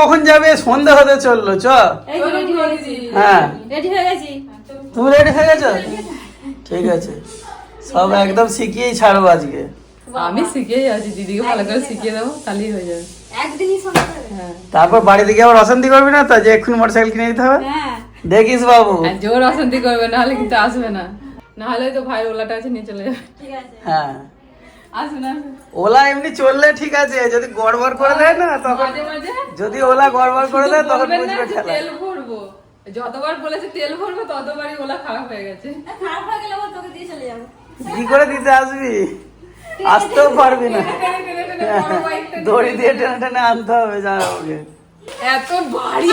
কখন যাবে? সন্ধে হতে চলল চ। হয়ে তুমি রেডি হয়ে গেছো? ঠিক আছে। সব একদম শিখিয়েই ছাড়বো আজকে। আমি শিখেই আছি দিদিকে ভালো করে শিখিয়ে দেবো তাহলেই হয়ে যাবে। হ্যাঁ তারপর বাড়ি থেকে আবার অশান্তি করবি না তো যে এক্ষুনি মোটরসাইকেল কিনে দিতে হবে? হ্যাঁ। দেখিস বাবু। জোর অশান্তি করবে নাহলে কিন্তু আসবে না। নাহলে তো ভাইয়ের ওলাটা আছে নিয়ে চলে যাবে। হ্যাঁ। ওলা এমনি চললে ঠিক আছে যদি গড়বড় করে দেয় না তখন যদি ওলা গড়বড় করে দেয় তখন বুঝবে খেলা। তেল ভরবো। যতবার বলেছে তেল ভরবো ততবারই ওলা খারাপ হয়ে গেছে। খারাপ হয়ে গেলে তোকে দিয়ে চলে যাব। কি করে দিতে আসবি? আসতেও পারবি না। দড়ি দিয়ে টেনে টেনে আনতে হবে জামাইবাবুকে এত ভারী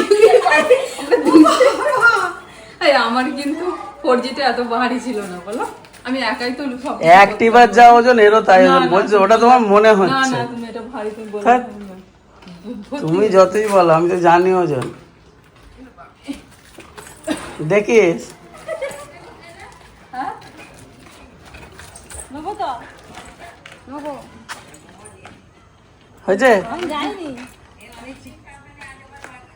আমার কিন্তু ফোর জিটা এত ভারী ছিল না বলো। আমি একাই তো সব একটিবার যা ওজন এরও তাই ওজন বলছো ওটা তোমার মনে হচ্ছে না তুমি এটা ভারী তুমি বলো তুমি যতই বলো আমি তো জানি ওজন। দেখিস? নেব হয়েছে? আমি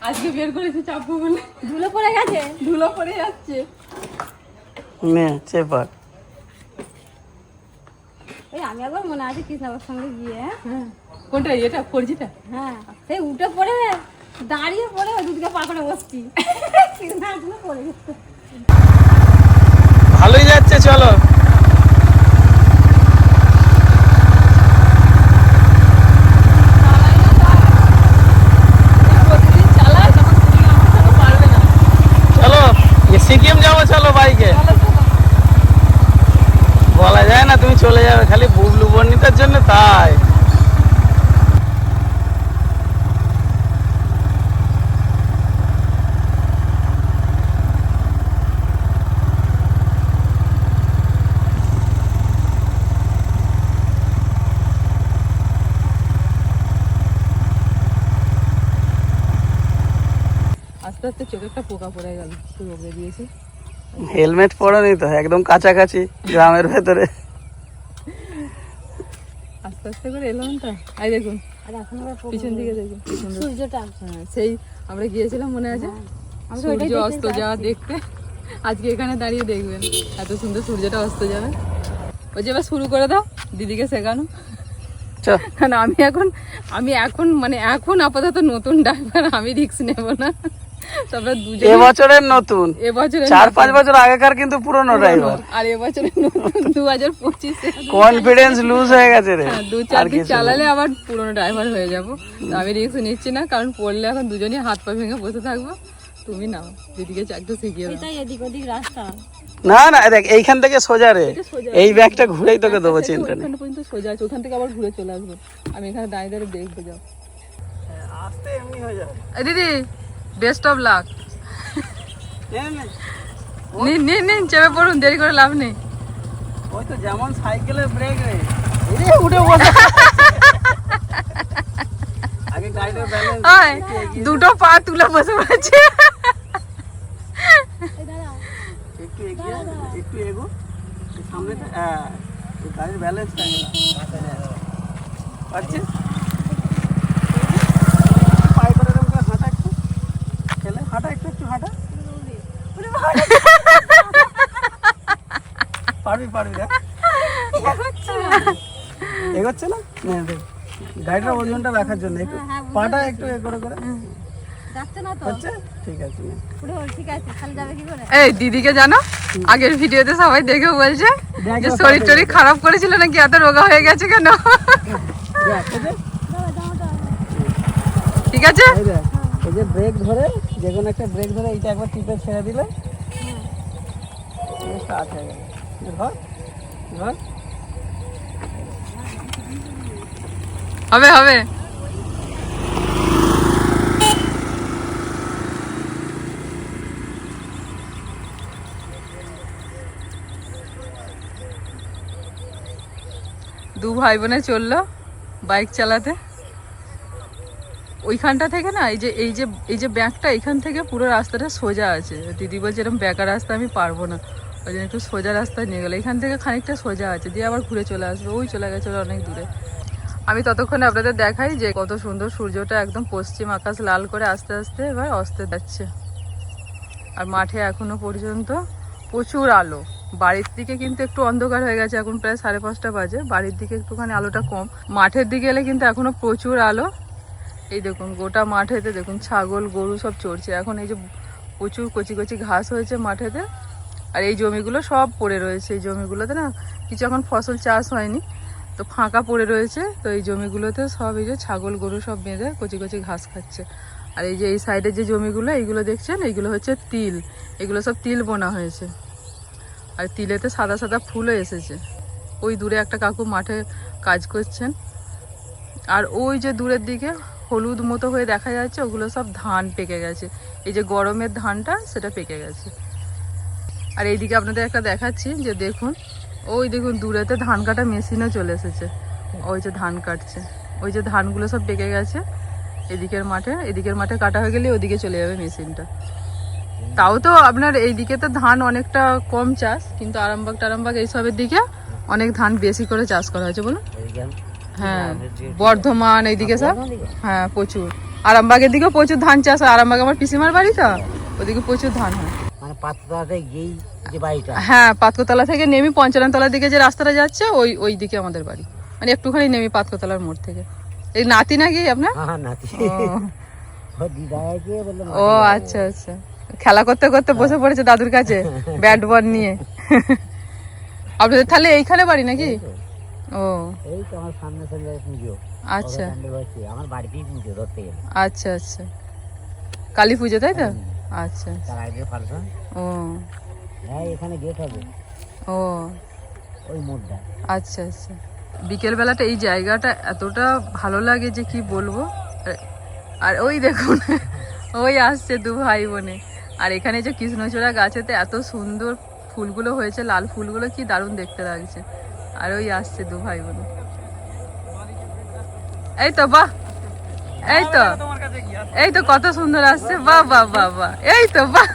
আজকে বের করেছে চাপবো বলে। ধুলো পড়ে গেছে? ধুলো পড়ে যাচ্ছে। নে চেপার এই আমি একবার মনে আছে কৃষ্ণাবার সঙ্গে গিয়ে হ্যাঁ? হ্যাঁ। কোনটা এটা হ্যাঁ। সেই উঠে পড়ে দাঁড়িয়ে পড়ে ওই দুদিকে পা বসছি। কৃষ্ণাগুলো পড়ে গেছে। ভালোই যাচ্ছে চলো। সিকিম যাব চলো বাইকে। বলা যায় না, তুমি চলে যাবে খালি বুবলু বর্ণিতার জন্য তাই। আস্তে আস্তে চোখে একটা পোকা পড়ে গেল করে দিয়েছে। হেলমেট পরনি তো একদম কাছাকাছি গ্রামের ভেতরে। আস্তে আস্তে করে এলাম তো? এই দেখুন। আর এখন আবার পোকা পিছন দিকে দেখুন। সূর্যটা হ্যাঁ সেই আমরা গিয়েছিলাম মনে আছে? আমি সূর্য অস্ত যাওয়া দেখতে। আজকে এখানে দাঁড়িয়ে দেখবেন এত সুন্দর সূর্যটা অস্ত যাবে। ওই যে এবার শুরু করে দাও দিদিকে শেখানো। কারণ আমি এখন আমি এখন মানে এখন আপাতত নতুন ড্রাইভার আমি রিস্ক নেব না। তবে দুজন এবছরের নতুন। চার পাঁচ বছর আগেকার কিন্তু পুরনো ড্রাইভার আর নতুন দু হাজার পঁচিশে কনফিডেন্স লুজ হয়ে গেছে রে। হ্যাঁ, দু চার দিন চালালে আবার পুরনো ড্রাইভার হয়ে যাব। আমি রিস্ক নিচ্ছি না কারণ পড়লে এখন দুজনই হাত পা ভেঙে বসে থাকব। তুমি নাও দিদিকে একটু শিখিয়ে দাও। এটাই এদিক ওদিক রাস্তা। না না দেখ এইখান থেকে সোজা রে। এই ব্যাগটা ঘুরেই তোকে দেবো চিন্তা নেই। ওখানে পর্যন্ত সোজা আছে ওখান থেকে আবার ঘুরে চলে আসব। আমি এখানে দাঁড়িয়ে দাঁড়িয়ে দেখব যাও। আস্তে এমনি হয়ে দিদি বেস্ট অফ লাক নিন নিন নিন চেপে পড়ুন দেরি করে লাভ নেই। ওই তো যেমন সাইকেলের ব্রেক রে। এই উঠে বসে। আগে গাড়িটার ব্যালেন্স হয় দুটো পা তুলে বসে পড়েছে। একটু এগিয়ে একটু এগো। এই সামনেটা হ্যাঁ গাড়ির ব্যালেন্সটা পারছিস পায়ে করে এরকম করে হাঁটা একটু খেলে হাঁটা একটু একটু হাঁটা পারবি পারবি দেখ। এগোচ্ছে না। না? দেখ। গাড়িটার ওজনটা রাখার জন্য একটু পাটা একটু এ করে করে। যাচ্ছে না তো? হচ্ছে ঠিক আছে নে। পুরো ঠিক আছে খালি যাবে কি করে? এই দিদিকে জানো? আগের ভিডিওতে সবাই দেখে বলছে যে শরীর টরীর খারাপ করেছিল নাকি এত রোগা হয়ে গেছে কেন? ঠিক আছে? এই এই যে ব্রেক ধরে যে কোনো একটা ব্রেক ধরে এইটা একবার টিপে ছেড়ে দিলে। স্টার্ট হয়ে গেল। হবে হবে। দু ভাই বোনে চলল বাইক চালাতে। ওইখানটা থেকে না, এই যে এই যে এই যে ব্যাগটা এখান থেকে পুরো রাস্তাটা সোজা আছে। দিদি বলছে এরকম ব্যাকা রাস্তা আমি পারব না। ওই জন্য একটু সোজা রাস্তায় নিয়ে গেলো। এখান থেকে খানিকটা সোজা আছে, দিয়ে আবার ঘুরে চলে আসবে। ওই চলে গেছে অনেক দূরে। আমি ততক্ষণে আপনাদের দেখাই যে কত সুন্দর সূর্যটা একদম পশ্চিম আকাশ লাল করে আস্তে আস্তে এবার অস্তে যাচ্ছে। আর মাঠে এখনও পর্যন্ত প্রচুর আলো। বাড়ির দিকে কিন্তু একটু অন্ধকার হয়ে গেছে, এখন প্রায় সাড়ে পাঁচটা বাজে। বাড়ির দিকে একটুখানি আলোটা কম। মাঠের দিকে এলে কিন্তু এখনও প্রচুর আলো। এই দেখুন, গোটা মাঠেতে দেখুন ছাগল, গরু সব চড়ছে। এখন এই যে প্রচুর কচি কচি ঘাস হয়েছে মাঠেতে। আর এই জমিগুলো সব পড়ে রয়েছে। এই জমিগুলোতে না, কিছু এখন ফসল চাষ হয়নি। তো ফাঁকা পড়ে রয়েছে। তো এই জমিগুলোতে সব এই যে ছাগল, গরু সব বেঁধে কচি কচি ঘাস খাচ্ছে। আর এই যে এই সাইডে যে জমিগুলো, এইগুলো দেখছেন? এইগুলো হচ্ছে তিল। এগুলো সব তিল বোনা হয়েছে। আর তিলেতে সাদা সাদা ফুলও এসেছে। ওই দূরে একটা কাকু মাঠে কাজ করছেন। আর ওই যে দূরের দিকে হলুদ মতো হয়ে দেখা যাচ্ছে, ওগুলো সব ধান পেকে গেছে। এই যে গরমের ধানটা, সেটা পেকে গেছে। আর এইদিকে আপনাদের একটা দেখাচ্ছি যে দেখুন ওই দেখুন দূরেতে ধান কাটা মেশিনও চলে এসেছে। ওই যে ধান কাটছে। ওই যে ধানগুলো সব পেকে গেছে। এদিকের মাঠে এদিকের মাঠে কাটা হয়ে গেলে ওদিকে চলে যাবে মেশিনটা। তাও তো আপনার এইদিকে তো ধান অনেকটা কম চাষ কিন্তু আরামবাগ টারামবাগ এইসবের দিকে অনেক ধান বেশি করে চাষ করা হয়েছে বলুন। হ্যাঁ বর্ধমান এইদিকে সব। হ্যাঁ প্রচুর। আরামবাগের দিকেও প্রচুর ধান চাষ হয়। আরামবাগ আমার পিসিমার বাড়ি তো? ওদিকে প্রচুর ধান হয়। গিয়েই যে বাড়িটা। হ্যাঁ পাতকোতলা থেকে নেমি পঞ্চাননতলার দিকে যে রাস্তাটা যাচ্ছে ওই ওই দিকে আমাদের বাড়ি। মানে একটুখানি নেমি পাতকোতলার মোড় থেকে। এই নাতি নাকি আপনার? হ্যাঁ নাতি। ও, আচ্ছা আচ্ছা। খেলা করতে করতে বসে পড়েছে দাদুর কাছে ব্যাট বল নিয়ে। আপনাদের তাহলে এইখানে বাড়ি নাকি? ও। এই তো আমার সামনে চলে পুজো। আচ্ছা। আমার বাড়িতেই পুজো ধরতে গেলে। আচ্ছা আচ্ছা। কালী পুজো তাই তো? আচ্ছা তার আগে ফাংশন ও। হ্যাঁ এখানে গেট হবে। ও। ওই মোড়টা। আচ্ছা আচ্ছা। বিকেলবেলাটা এই জায়গাটা এতটা ভালো লাগে যে কি বলব? আর- ওই দেখুন ওই আসছে দু ভাই বোনে। আর এখানে যে কৃষ্ণচূড়া গাছেতে এত সুন্দর ফুলগুলো হয়েছে লাল ফুলগুলো কি দারুণ দেখতে লাগছে। আর ওই আসছে দু ভাই বোনে। এই তো বাহ! এই তো। এই তো কত সুন্দর আসছে। বাহ বাহ বাহ বাহ। এই তো বাহ!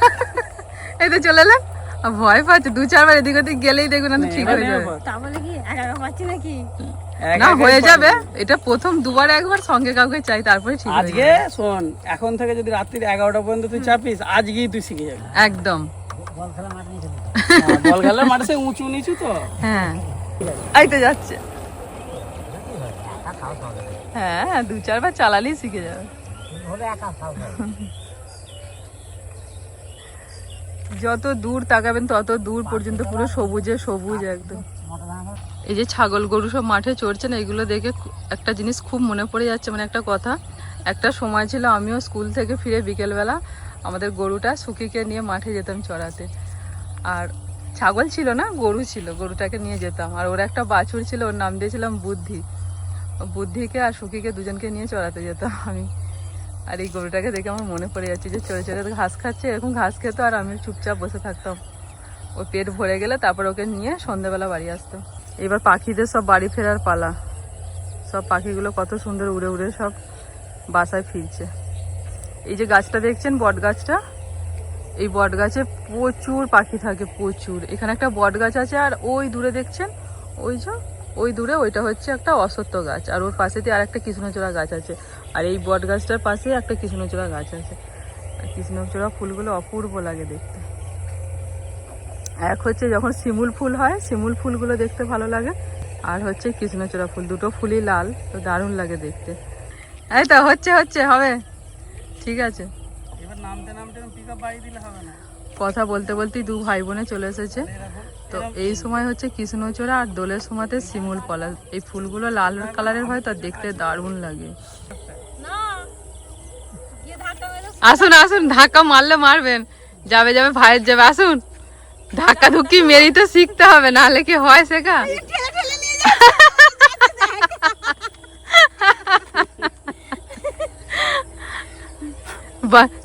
এই তো চলে আর ভয় পাচ্ছে দু চারবার এদিক ওদিক গেলেই দেখুন না ঠিক হয়ে যাবে। তা কি একা একা পাচ্ছি নাকি? না হয়ে যাবে। এটা প্রথম দুবার একবার সঙ্গে কাউকে চাই তারপরে ঠিক আজকে শোন এখন থেকে যদি রাত্রির এগারোটা পর্যন্ত তুই চাপিস আজকেই তুই শিখে যাবি। একদম। বল খেলা মাঠ হ্যাঁ, খেলার মাঠে সে উঁচু নিচু তো। হ্যাঁ। এই তো যাচ্ছে। হ্যাঁ হ্যাঁ, দু চারবার চালালেই শিখে যাবে। যত দূর তাকাবেন, তত দূর পর্যন্ত পুরো সবুজে সবুজ একদম। এই যে ছাগল গরু সব মাঠে চড়ছে না, এগুলো দেখে একটা জিনিস খুব মনে পড়ে যাচ্ছে মানে একটা কথা। একটা সময় ছিল আমিও স্কুল থেকে ফিরে বিকেলবেলা আমাদের গরুটা সুকিকে নিয়ে মাঠে যেতাম চড়াতে। আর ছাগল ছিল না, গরু ছিল, গরুটাকে নিয়ে যেতাম। আর ওর একটা বাছুর ছিল, ওর নাম দিয়েছিলাম বুদ্ধি। বুদ্ধিকে আর সুকিকে দুজনকে নিয়ে চড়াতে যেতাম আমি। আর এই গরুটাকে দেখে আমার মনে পড়ে যাচ্ছে যে চড়ে চড়ে ঘাস খাচ্ছে, এরকম ঘাস খেত আর আমি চুপচাপ বসে থাকতাম। ও পেট ভরে গেলে তারপর ওকে নিয়ে সন্ধ্যাবেলা বাড়ি আসতো। এবার পাখিদের সব বাড়ি ফেরার পালা। সব পাখিগুলো কত সুন্দর উড়ে উড়ে সব বাসায় ফিরছে। এই যে গাছটা দেখছেন বট গাছটা এই বট গাছে প্রচুর পাখি থাকে, প্রচুর। এখানে একটা বট গাছ আছে আর ওই দূরে দেখছেন? ওই যে, ওই দূরে ওইটা হচ্ছে একটা অসত্য গাছ। আর ওর পাশেতে আর একটা কৃষ্ণচূড়া গাছ আছে। আর এই বট গাছটার পাশে একটা কৃষ্ণচূড়া গাছ আছে। আর কৃষ্ণচূড়া ফুলগুলো অপূর্ব লাগে দেখতে। এক হচ্ছে যখন শিমুল ফুল হয় শিমুল ফুলগুলো দেখতে ভালো লাগে। আর হচ্ছে কৃষ্ণচূড়া ফুল দুটো ফুলই লাল তো দারুণ লাগে দেখতে। এই তো হচ্ছে হচ্ছে হবে। ঠিক আছে। কথা বলতে বলতেই দু ভাই বোনে চলে এসেছে। তো এই সময় হচ্ছে কৃষ্ণচূড়া আর দোলের সময়তে শিমুল পলা এই ফুলগুলো লাল কালারের হয় তো দেখতে দারুণ লাগে। আসুন আসুন ধাক্কা মারলে মারবেন। যাবে যাবে ভাইয়ের যাবে আসুন। ধাক্কা ধুক্কি মেরি তো শিখতে হবে নাহলে কি হয় শেখা?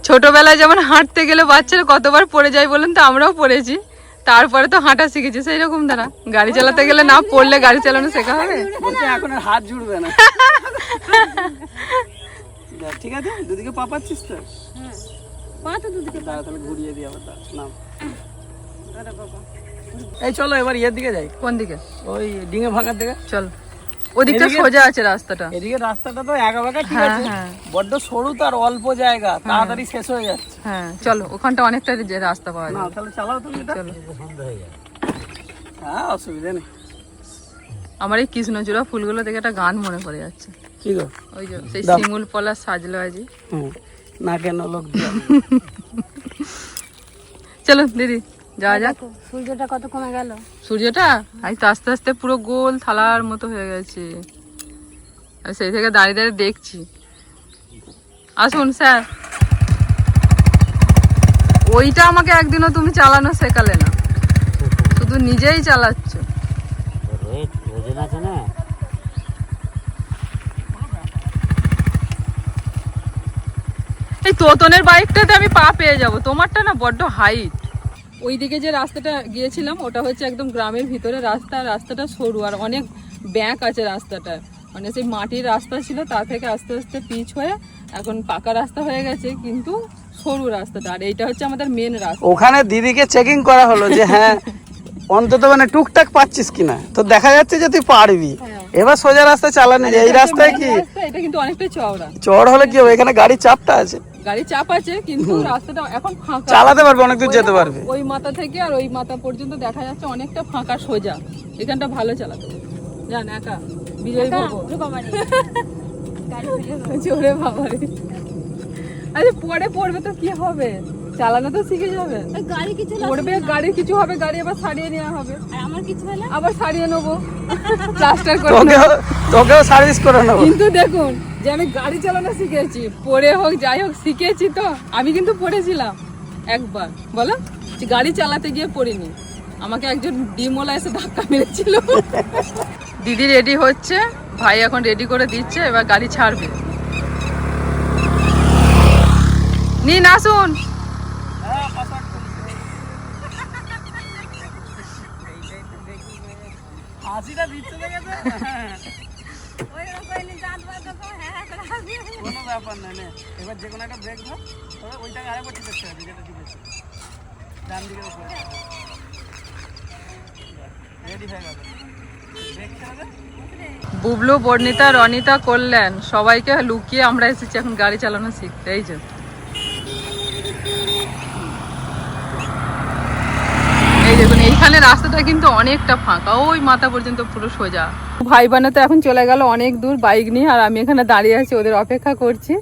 ছোটবেলায় যেমন হাঁটতে গেলে বাচ্চারা কতবার পড়ে যায় বলেন তো আমরাও পড়েছি। তারপরে তো হাঁটা শিখেছি সেই রকম দ্বারা গাড়ি চালাতে গেলে না পড়লে গাড়ি চালানো শেখা হবে? এখন হাত জুড়বে না। ঠিক আছে? দুদিকে পা পাচ্ছিস তো? পা তো দুদিকে দাঁড়া তাহলে ঘুরিয়ে দিই আবার নাম। এই চলো এবার ইয়ের দিকে যাই। কোন দিকে? ওই ডিঙে ভাঙার দিকে। চল। ওদিকটা সোজা আছে রাস্তাটা। এদিকে রাস্তাটা তো একা বাঁকা ঠিক হ্যাঁ, আছে। হ্যাঁ। বড্ড সরু তার অল্প জায়গা। তাড়াতাড়ি শেষ হয়ে যাচ্ছে। হ্যাঁ চলো ওখানটা অনেকটা যে রাস্তা পাওয়া যায়। না তাহলে চালাও তুমি চলো। হ্যাঁ অসুবিধা নেই। আমার এই কৃষ্ণচূড়া ফুলগুলো দেখে একটা গান মনে পড়ে যাচ্ছে। কি গো? ওই যে সেই। শিমুল পলা সাজলো আজি। না কেন লোক চলো দিদি যাওয়া যাক। সূর্যটা কত কমে গেল। সূর্যটা? আজ তো আস্তে আস্তে পুরো গোল থালার মতো হয়ে গেছে। আর সেই থেকে দাঁড়িয়ে দাঁড়িয়ে দেখছি। আসুন স্যার। ওইটা আমাকে একদিনও তুমি চালানো শেখালে না। শুধু নিজেই চালাচ্ছ। এই তোতনের বাইকটাতে আমি পা পেয়ে যাব। তোমারটা না বড্ড হাইট ওইদিকে যে রাস্তাটা গিয়েছিলাম ওটা হচ্ছে একদম গ্রামের ভিতরে রাস্তা রাস্তাটা সরু আর অনেক ব্যাঁক আছে রাস্তাটা। মানে সেই মাটির রাস্তা ছিল তা থেকে আস্তে আস্তে পিচ হয়ে এখন পাকা রাস্তা হয়ে গেছে কিন্তু সরু রাস্তাটা। আর এইটা হচ্ছে আমাদের মেন রাস্তা। ওখানে দিদিকে চেকিং করা হলো যে হ্যাঁ অন্তত মানে টুকটাক পাচ্ছিস কিনা? তো দেখা যাচ্ছে যে তুই পারবি। এবার সোজা রাস্তা চালানো যায়। এই রাস্তায় কি? এটা কিন্তু অনেকটা চওড়া। চড় হলে কি হবে? এখানে গাড়ি চাপটা আছে। গাড়ি চাপ আছে কিন্তু রাস্তাটা এখন ফাঁকা। চালাতে পারবে অনেক দূর যেতে পারবে। ওই মাথা থেকে আর ওই মাথা পর্যন্ত দেখা যাচ্ছে অনেকটা ফাঁকা সোজা। এখানটা ভালো চালাতে জান একা? বিজয় বলব বাবা? রে। আরে পরে পড়বে তো কি হবে? চালানো তো শিখে যাবে। গাড়ি কিছু পড়বে গাড়ি কিছু হবে গাড়ি আবার সারিয়ে নেওয়া হবে। আর আমার কিছু হলে? আবার সারিয়ে নেব। প্লাস্টার করে তোকেও। তোকেও সার্ভিস করে নেব। কিন্তু দেখুন যে আমি গাড়ি চালানো শিখেছি পড়ে হোক যাই হোক শিখেছি তো। আমি কিন্তু পড়েছিলাম একবার। বলো গাড়ি চালাতে গিয়ে পড়িনি। আমাকে একজন ডিমোলা এসে ধাক্কা মেরেছিল। দিদি রেডি হচ্ছে। ভাই এখন রেডি করে দিচ্ছে এবার গাড়ি ছাড়বে। নিন আসুন হাসিটা দিচ্ছে দেখেছে ওই রকম দাঁত বার করো হ্যাঁ করে হাসি কোনো ব্যাপার না এবার যে কোনো একটা ব্রেক ধর, তবে ওইটাকে আরেকবার ঠিক যেটা ঠিক আছে ডান রেডি হয়ে বুবলু, বর্ণিতা, রনিতা করলেন। সবাইকে লুকিয়ে আমরা এসেছি এখন গাড়ি চালানো শিখতে, এই যে। এই দেখুন, এইখানে রাস্তাটা কিন্তু অনেকটা ফাঁকা। ওই মাথা পর্যন্ত পুরো সোজা। ভাই বানা তো এখন চলে গেল অনেক দূর বাইক নিয়ে, আর আমি এখানে দাঁড়িয়ে আছি, ওদের অপেক্ষা করছি।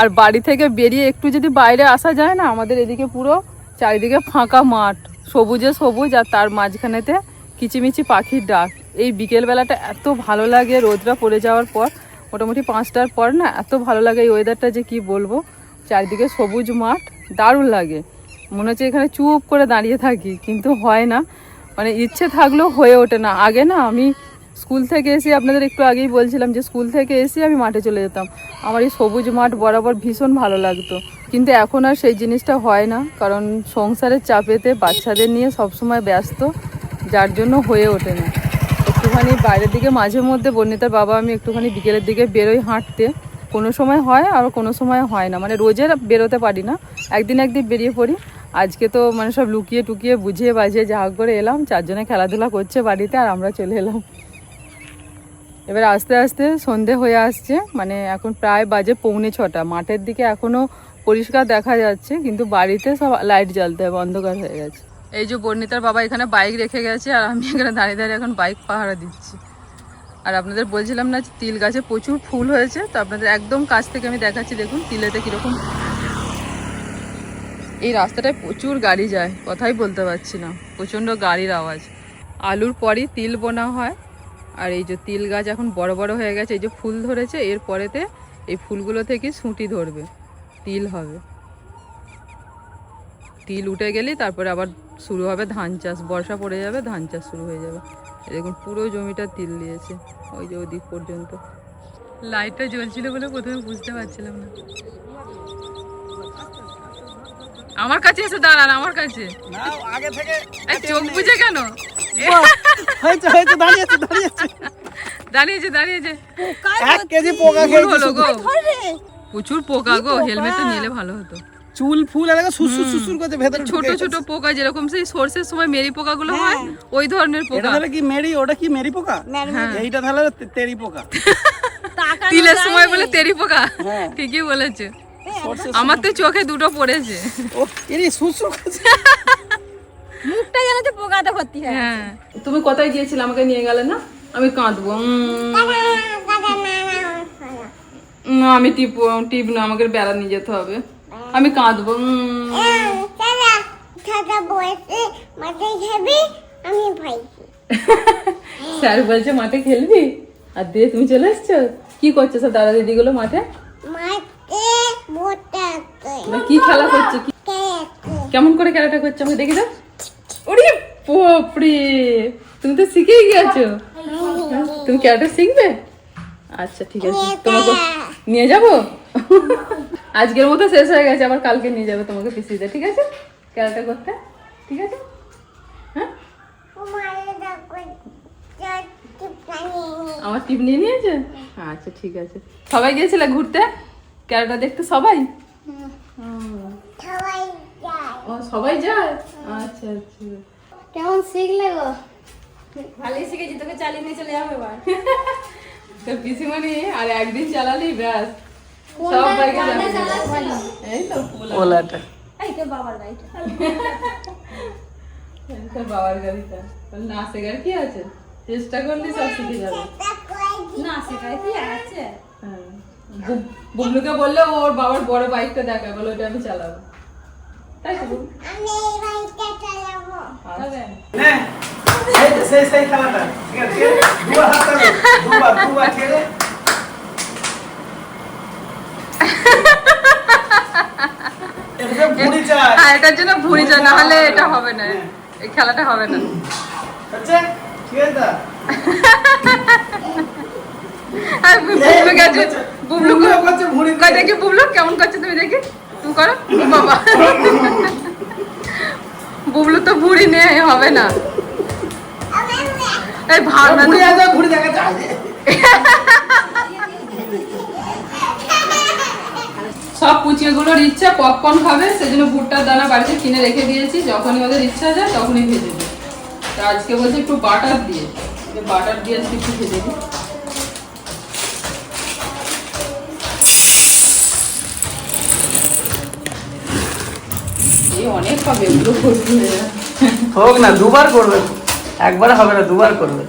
আর বাড়ি থেকে বেরিয়ে একটু যদি বাইরে আসা যায় না, আমাদের এদিকে পুরো চারিদিকে ফাঁকা মাঠ, সবুজে সবুজ, আর তার মাঝখানেতে কিচিমিচি পাখির ডাক। এই বিকেলবেলাটা এত ভালো লাগে রোদটা পড়ে যাওয়ার পর, মোটামুটি পাঁচটার পর না, এত ভালো লাগে এই ওয়েদারটা যে কি বলব। চারিদিকে সবুজ মাঠ, দারুণ লাগে। মনে হচ্ছে এখানে চুপ করে দাঁড়িয়ে থাকি, কিন্তু হয় না। মানে ইচ্ছে থাকলেও হয়ে ওঠে না। আগে না আমি স্কুল থেকে এসে আপনাদের একটু আগেই বলছিলাম যে স্কুল থেকে এসে আমি মাঠে চলে যেতাম। আমার এই সবুজ মাঠ বরাবর ভীষণ ভালো লাগতো। কিন্তু এখন আর সেই জিনিসটা হয় না, কারণ সংসারের চাপেতে বাচ্চাদের নিয়ে সবসময় ব্যস্ত, যার জন্য হয়ে ওঠে না। একটুখানি বাইরের দিকে মাঝে মধ্যে বর্ণিতার বাবা আমি একটুখানি বিকেলের দিকে বেরোই হাঁটতে। কোনো সময় হয় আর কোনো সময় হয় না। মানে রোজের বেরোতে পারি না। একদিন একদিন বেরিয়ে পড়ি। আজকে তো মানে সব লুকিয়ে টুকিয়ে বুঝিয়ে বাজিয়ে যা করে এলাম, চারজনে খেলাধুলা করছে বাড়িতে আর আমরা চলে এলাম। এবার আস্তে আস্তে সন্ধে হয়ে আসছে মানে এখন প্রায় বাজে পৌনে ছটা। মাঠের দিকে এখনও পরিষ্কার দেখা যাচ্ছে, কিন্তু বাড়িতে সব লাইট জ্বালতে হবে, অন্ধকার হয়ে গেছে। এই যে বর্ণিতার বাবা এখানে বাইক রেখে গেছে, আর আমি এখানে দাঁড়িয়ে দাঁড়িয়ে এখন বাইক পাহারা দিচ্ছি। আর আপনাদের বলছিলাম না তিল গাছে প্রচুর ফুল হয়েছে, তো আপনাদের একদম কাছ থেকে আমি দেখাচ্ছি, দেখুন তিলেতে কীরকম এই রাস্তাটায় প্রচুর গাড়ি যায়, কথাই বলতে পারছি না। প্রচণ্ড গাড়ির আওয়াজ। আলুর পরই তিল বোনা হয়, আর এই যে তিল গাছ এখন বড় বড় হয়ে গেছে, এই যে ফুল ধরেছে, এর পরেতে এই ফুলগুলো থেকে সুঁটি ধরবে, তিল হবে। তিল উঠে গেলেই তারপরে আবার শুরু হবে ধান চাষ, বর্ষা পড়ে যাবে, ধান চাষ শুরু হয়ে যাবে। দেখুন, পুরো জমিটা তিল দিয়েছে, ওই যে ওদিক পর্যন্ত। লাইটটা জ্বলছিল বলে প্রথমে বুঝতে পারছিলাম না। আমার কাছে এসে দাঁড়ান আমার কাছে। না আগে থেকে চোখ বুঝে কেন? হয়েছে হয়েছে দাঁড়িয়েছে দাঁড়িয়েছে। দাঁড়িয়েছে এক কেজি পোকা। গো। প্রচুর পোকা গো হেলমেটটা নিলে ভালো হতো। চুল ফুল এলাকা সুসুর সুসুর করতে ভেতরে ছোট ছোট পোকা যেরকম সেই সর্ষের সময় মেরি পোকাগুলো হয় ওই ধরনের এটা পোকা তাহলে কি মেরি ওটা কি মেরি পোকা? হ্যাঁ। এইটা তাহলে তেরি পোকা। তিলের সময় বলে তেরি পোকা। হ্যাঁ। ঠিকই বলেছে। আমার তো চোখে দুটো পড়েছে। ও এরি মুখটা যেন তো পোকাতে ভর্তি হয় তুমি কোথায় গিয়েছিলে? আমাকে নিয়ে গেলে না? আমি কাঁদবো। উম, আমি টিপ টিপ না আমাকে বেড়া নিয়ে যেতে হবে। আমি কাঁদবো। স্যার বলছে মাঠে খেলবি? আর দিয়ে তুমি চলে এসছো? কি করছ সব দাদা দিদিগুলো মাঠে? মাঠে না, কি খেলা করছে? কি কেমন করে খেলাটা করছে? আমাকে দেখে দাও। ওরে বাপরে! তুমি তো শিখেই গেছো। তুমি ক্যারাটে শিখবে? আচ্ছা ঠিক আছে। তোমাকে নিয়ে যাব? আজকের মতো শেষ হয়ে গেছে আবার কালকে নিয়ে যাবে তোমাকে পিসিতে ঠিক আছে? ক্যারাটে করতে ঠিক আছে? হ্যাঁ? আমার টিপ নিয়ে নিয়েছে? আচ্ছা ঠিক আছে। সবাই গিয়েছিলে ঘুরতে? ক্যারাটা দেখতে সবাই? সবাই যায়। ও সবাই যায়? আচ্ছা আচ্ছা। কেমন শিখলে গো? ভালোই শিখেছি তোকে চালিয়ে নিয়ে চলে যাবে এবার। তো পিসিমণি আর একদিন চালালেই ব্যাস। সবাই যাবে। এই তো ওলাটা এই তো বাবার গাড়িটা। তোর বাবার গাড়িটা। বল না শেখার কি আছে? চেষ্টা করলে সব শিখে যাবে। না সেটাই কি আছে? হ্যাঁ। বুবলুকে বললে ওর বাবার বড় বাইকটা দেখায় বলে ওটা আমি চালাবো। তাই তো আমি এই বাড়িতে চালাবো। হবে? এই যে সেই সেই খেলাটা। ঠিক আছে দুবার হাত তালো দুবার দুবার ছেড়ে। এটা বুড়ি চাই। হ্যাঁ এটার জন্য ভুড়ি যায় না হলে এটা হবে না। এই খেলাটা হবে না। আচ্ছা ঠিক আছে। আর বুবলু কই দেখি বুবলু কেমন করছে তুমি দেখি। তুমি করো বাবা। বুবলু তো ভুড়ি হবে না। এই ভাগ না ভুঁড়ি দেখা যায় সব পুচিগুলোর ইচ্ছা পপকর্ন খাবে সেজন্য ভুট্টার দানা বাড়িতে কিনে রেখে দিয়েছি। যখনই ওদের ইচ্ছা যায় তখনই ভেজে দিই। তা আজকে বলছি একটু বাটার দিয়ে। বাটার দিয়ে আজকে একটু ভেজে দিই। অনেক হবে হোক না দুবার করবে। একবার হবে না দুবার করবে।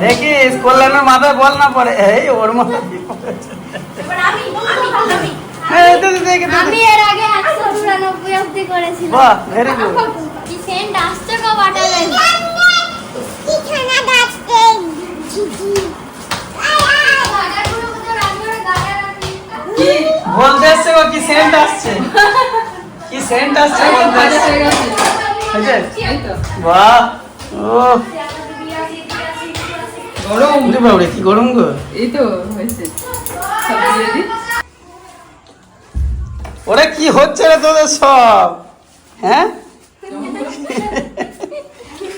দেখিস কল্যাণের মাথায় বল না পরে এই ওর মাথায়। আমি এর আগে করেছিলাম। বাহ ভেরি গুড কি আসছে গো বাটার কি? বলতে এসছে গো কি সেন্ট আসছে? কি সেন্ট আসছে বলতে বাহ ও গরম রে বাবরে কি গরম গো। এই তো হয়েছে। ওরে কি হচ্ছে রে তোদের সব? হ্যাঁ?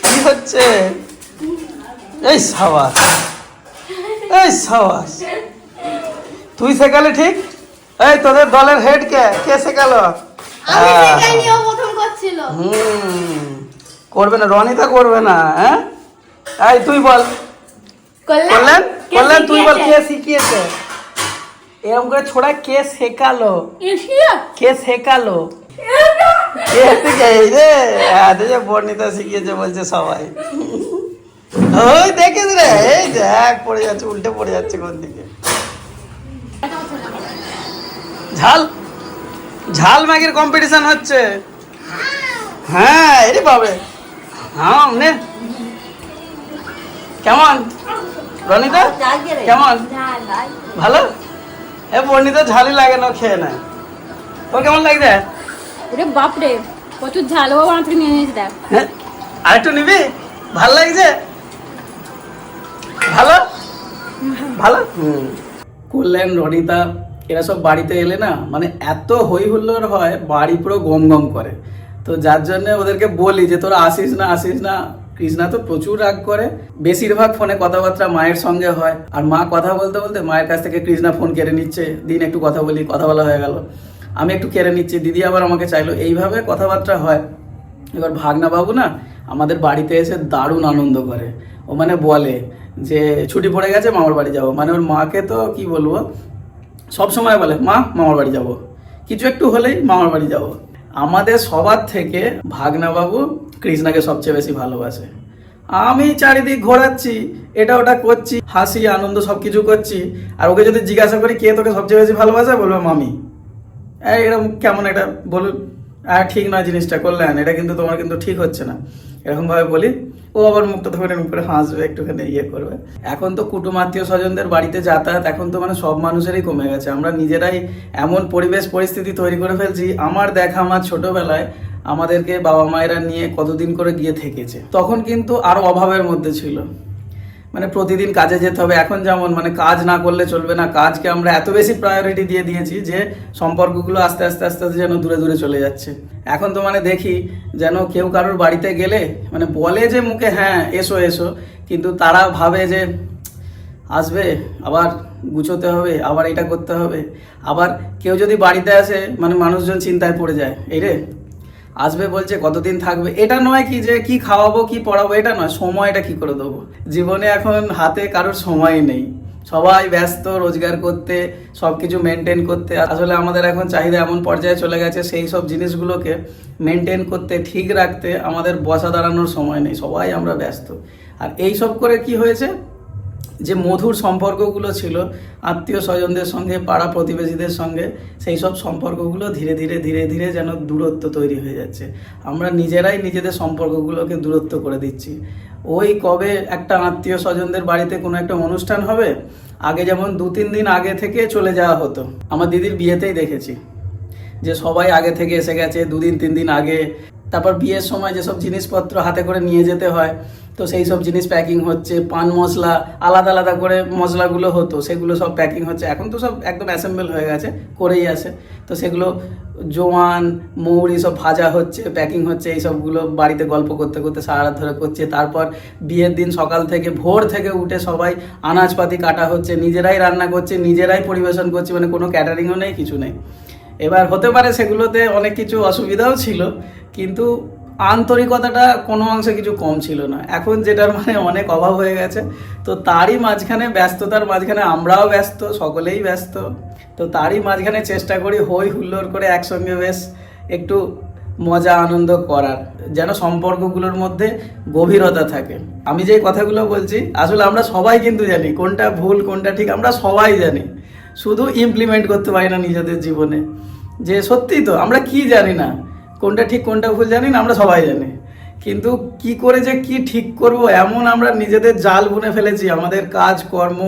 কি হচ্ছে? এই সাবাস। এই সাবাস। তুই শেখালে ঠিক? এই তোদের দলের হেড কে? কে শেখালো? হ্যাঁ। হুম। করবে না রনিতা করবে না হ্যাঁ? এই তুই বল। কল্যাণ কল্যাণ তুই বল কে শিখিয়েছে? এরকম করে ছোড়া কে শেখালো? কে শেখালো? কে শিখে রে বর্ণিতা শিখিয়েছে বলছে সবাই। ওই দেখিস রে এই দেখ পড়ে যাচ্ছে উল্টে পড়ে যাচ্ছে কোন দিকে। ঝাল ঝাল ম্যাগির কম্পিটিশন হচ্ছে। হ্যাঁ এরে বাবে হ্যাঁ নে। কেমন? রনিতা? কেমন? ভালো? এ বর্ণিতা ঝালই লাগে না খেয়ে নেয়। তোর কেমন লাগছে? ওরে বাপরে প্রচুর ঝাল ও আমার থেকে নিয়ে নিয়েছে দেখ। হ্যাঁ আরেকটু নিবি? ভালো লাগছে? ভালো? ভালো? কল্যাণ, রনিতা, এরা সব বাড়িতে এলে না মানে এত হই হুল্লোড় হয়, বাড়ি পুরো গম গম করে। তো যার জন্য ওদেরকে বলি যে, তোরা আসিস না আসিস না। কৃষ্ণা তো প্রচুর রাগ করে। বেশিরভাগ ফোনে কথাবার্তা মায়ের সঙ্গে হয়। আর মা কথা বলতে বলতে মায়ের কাছ থেকে কৃষ্ণা ফোন কেড়ে নিচ্ছে, দিন একটু কথা বলি, কথা বলা হয়ে গেল। আমি একটু কেড়ে নিচ্ছি, দিদি আবার আমাকে চাইলো। এইভাবে কথাবার্তা হয়। এবার ভাগনা বাবু না আমাদের বাড়িতে এসে দারুণ আনন্দ করে। ও মানে বলে যে ছুটি পড়ে গেছে, মামার বাড়ি যাব। মানে ওর মাকে তো কি বলব? সব সময় বলে, মা, মামার বাড়ি যাব। কিছু একটু হলেই মামার বাড়ি যাব। আমাদের সবার থেকে ভাগনা বাবু কৃষ্ণাকে সবচেয়ে বেশি ভালোবাসে। আমি চারিদিক ঘোরাচ্ছি, এটা ওটা করছি, হাসি, আনন্দ সব কিছু করছি। আর ওকে যদি জিজ্ঞাসা করি, কে তোকে সবচেয়ে বেশি ভালোবাসে? বলবে, মামি। এরকম কেমন এটা বলুন। ঠিক নয় জিনিসটা করলেন, এটা কিন্তু তোমার কিন্তু ঠিক হচ্ছে না। এরকম ভাবে বলি, ও আবার মুখটা ধরে করে হাসবে, একটুখানি ইয়ে করবে। এখন তো কুটুম আত্মীয় স্বজনদের বাড়িতে যাতায়াত, এখন তো মানে সব মানুষেরই কমে গেছে। আমরা নিজেরাই এমন পরিবেশ, পরিস্থিতি তৈরি করে ফেলছি, আমার দেখা, আমার ছোটবেলায় আমাদেরকে বাবা মায়েরা নিয়ে কতদিন করে গিয়ে থেকেছে। তখন কিন্তু আরও অভাবের মধ্যে ছিল। মানে প্রতিদিন কাজে যেতে হবে। এখন যেমন মানে কাজ না করলে চলবে না, কাজকে আমরা এত বেশি প্রায়োরিটি দিয়ে দিয়েছি যে সম্পর্কগুলো আস্তে আস্তে আস্তে আস্তে যেন দূরে দূরে চলে যাচ্ছে। এখন তো মানে দেখি যেন কেউ কারোর বাড়িতে গেলে মানে বলে যে মুখে হ্যাঁ এসো এসো। কিন্তু তারা ভাবে যে, আসবে, আবার গুছোতে হবে, আবার এটা করতে হবে। আবার কেউ যদি বাড়িতে আসে মানে মানুষজন চিন্তায় পড়ে যায়, এই রে আসবে বলছে, কতদিন থাকবে? এটা নয় কি যে কি খাওয়াবো, কি পড়াবো, এটা নয়, সময়টা কি করে দেবো? জীবনে এখন হাতে কারোর সময় নেই। সবাই ব্যস্ত, রোজগার করতে সব কিছু মেনটেন করতে। আসলে আমাদের এখন চাহিদা এমন পর্যায়ে চলে গেছে, সেই সব জিনিসগুলোকে মেনটেন করতে, ঠিক রাখতে আমাদের বসা দাঁড়ানোর সময় নেই। সবাই আমরা ব্যস্ত। আর এই সব করে কি হয়েছে? যে মধুর সম্পর্কগুলো ছিল, আত্মীয় স্বজনদের সঙ্গে, পাড়া প্রতিবেশীদের সঙ্গে, সেই সব সম্পর্কগুলো ধীরে ধীরে ধীরে ধীরে যেন দূরত্ব তৈরি হয়ে যাচ্ছে। আমরা নিজেরাই নিজেদের সম্পর্কগুলোকে দূরত্ব করে দিচ্ছি। ওই কবে একটা আত্মীয় স্বজনদের বাড়িতে কোনো একটা অনুষ্ঠান হবে, আগে যেমন দু, তিন দিন আগে থেকে চলে যাওয়া হতো। আমার দিদির বিয়েতেই দেখেছি। যে সবাই আগে থেকে এসে গেছে দুদিন তিন দিন আগে। তারপর বিয়ের সময় যেসব জিনিসপত্র হাতে করে নিয়ে যেতে হয়, তো সেই সব জিনিস প্যাকিং হচ্ছে, পান মশলা, আলাদা আলাদা করে মশলাগুলো হতো, সেগুলো সব প্যাকিং হচ্ছে। এখন তো সব একদম অ্যাসেম্বল হয়ে গেছে, করেই আসে তো সেগুলো জোয়ান, মৌরি সব ভাজা হচ্ছে প্যাকিং হচ্ছে, এই সবগুলো বাড়িতে গল্প করতে করতে সারা ধরে করছে। তারপর বিয়ের দিন সকাল থেকে, ভোর থেকে উঠে সবাই আনাজপাতি কাটা হচ্ছে, নিজেরাই রান্না করছে, নিজেরাই পরিবেশন করছে মানে কোনো ক্যাটারিংও নেই, কিছু নেই। এবার হতে পারে সেগুলোতে অনেক কিছু অসুবিধাও ছিল কিন্তু আন্তরিকতাটা কোনো অংশে কিছু কম ছিল না। এখন যেটার মানে অনেক অভাব হয়ে গেছে। তো তারই মাঝখানে ব্যস্ততার মাঝখানে আমরাও ব্যস্ত, সকলেই ব্যস্ত। তো তারই মাঝখানে চেষ্টা করি হই হুল্লোড় করে একসঙ্গে বেশ একটু মজা, আনন্দ করার, যেন সম্পর্কগুলোর মধ্যে গভীরতা থাকে। আমি যে কথাগুলো বলছি, আসলে আমরা সবাই কিন্তু জানি কোনটা ভুল, কোনটা ঠিক, আমরা সবাই জানি। শুধু ইমপ্লিমেন্ট করতে পারি না নিজেদের জীবনে। যে সত্যি তো, আমরা কি জানি না? কোনটা ঠিক, কোনটা ভুল জানি না, আমরা সবাই জানি। কিন্তু কি করে যে কি ঠিক করব, এমন আমরা নিজেদের জাল বুনে ফেলেছি, আমাদের কাজ, কর্ম,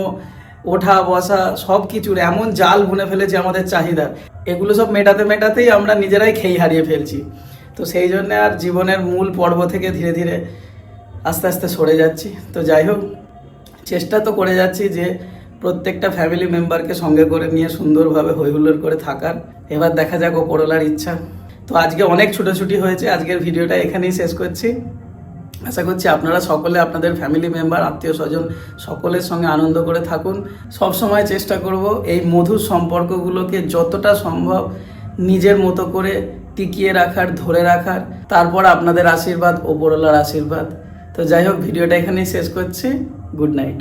ওঠা, বসা সব কিছুর এমন জাল বুনে ফেলেছি আমাদের চাহিদা। এগুলো সব মেটাতে মেটাতেই আমরা নিজেরাই খেই হারিয়ে ফেলছি। তো সেই জন্য আর জীবনের মূল পর্ব থেকে ধীরে ধীরে আস্তে আস্তে সরে যাচ্ছি। তো যাই হোক, চেষ্টা তো করে যাচ্ছি যে প্রত্যেকটা ফ্যামিলি মেম্বারকে সঙ্গে করে নিয়ে সুন্দরভাবে হৈহুল্লোড় করে থাকার। এবার দেখা যাক ওপরওয়ালার ইচ্ছা। তো আজকে অনেক ছুটোছুটি হয়েছে। আজকের ভিডিওটা এখানেই শেষ করছি। আশা করছি আপনারা সকলে, আপনাদের ফ্যামিলি মেম্বার আত্মীয় স্বজন সকলের সঙ্গে আনন্দ করে থাকুন। সব সময় চেষ্টা করব এই মধুর সম্পর্কগুলোকে যতটা সম্ভব নিজের মতো করে টিকিয়ে রাখার, ধরে রাখার। তারপর আপনাদের আশীর্বাদ, ওপরওয়ালার আশীর্বাদ। তো যাই হোক, ভিডিওটা এখানেই শেষ করছি। Good night.